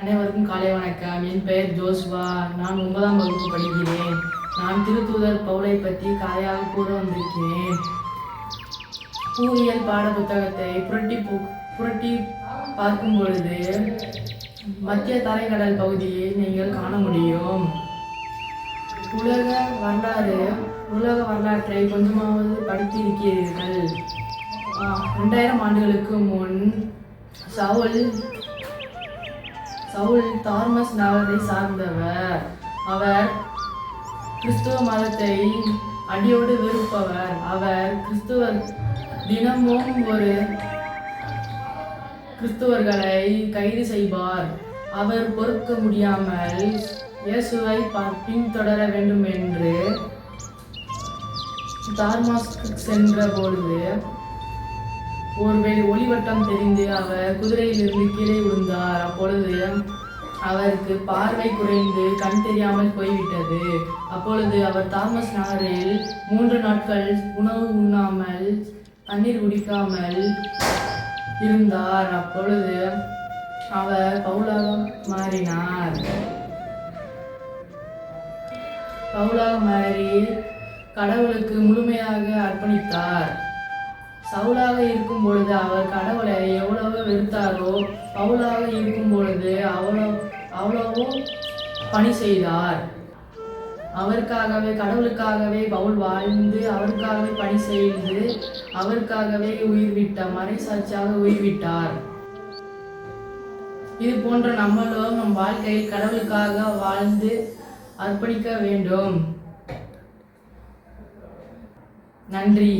அனைவருக்கும் காலை வணக்கம். என் பெயர் ஜோஸ்வா நான் ஒன்பதாம் வகுப்பு படிக்கிறேன். நான் திருத்தூதர் பவுலை பற்றி கதையாக கூற வந்திருக்கிறேன். பூவியல் பாட புத்தகத்தை புரட்டி பு- புரட்டி பார்க்கும் பொழுது மத்திய தரைக்கடல் பகுதியை நீங்கள் காண முடியும். உலக வரலாறு உலக வரலாற்றை கொஞ்சமாவது படித்திருக்கிறீர்கள். ரெண்டாயிரம் ஆண்டுகளுக்கு முன் சவுல் சவுல் தார்மஸ் நகரை சார்ந்தவர். அவர் கிறிஸ்துவ மதத்தை அடியோடு வெறுப்பவர். அவர் கிறிஸ்துவ தினமும் ஒரு கிறிஸ்துவர்களை கைது செய்வார். அவர் பொறுக்க முடியாமல் இயேசுவை பின்தொடர வேண்டும் என்று தார்மாஸ்க்கு சென்ற பொழுது ஒருவேளை ஒளிவட்டம் தெரிந்து அவர் குதிரையிலிருந்து கீழே விழுந்தார். அப்பொழுது அவருக்கு பார்வை குறைந்து கண் தெரியாமல் போய்விட்டது. அப்பொழுது அவர் தாமஸ் நகரில் மூன்று நாட்கள் உணவு உண்ணாமல் தண்ணீர் குடிக்காமல் இருந்தார். அப்பொழுது அவர் பவுலாக மாறினார். பவுலாக மாறி கடவுளுக்கு முழுமையாக அர்ப்பணித்தார். சவுலாக இருக்கும் பொழுது அவர் கடவுளை எவ்வளவு வெறுத்தாரோ பவுலாக இருக்கும் பொழுது அவ்வளோ அவ்வளவோ பணி செய்தார். அவருக்காகவே கடவுளுக்காகவே பவுல் வாழ்ந்து அவருக்காகவே பணி செய்து அவருக்காகவே உயிர் விட்டார் மறைசாட்சியாக உயிர் விட்டார் இது போன்ற நம்மளும் நம் வாழ்க்கையில் கடவுளுக்காக வாழ்ந்து அர்ப்பணிக்க வேண்டும். நன்றி.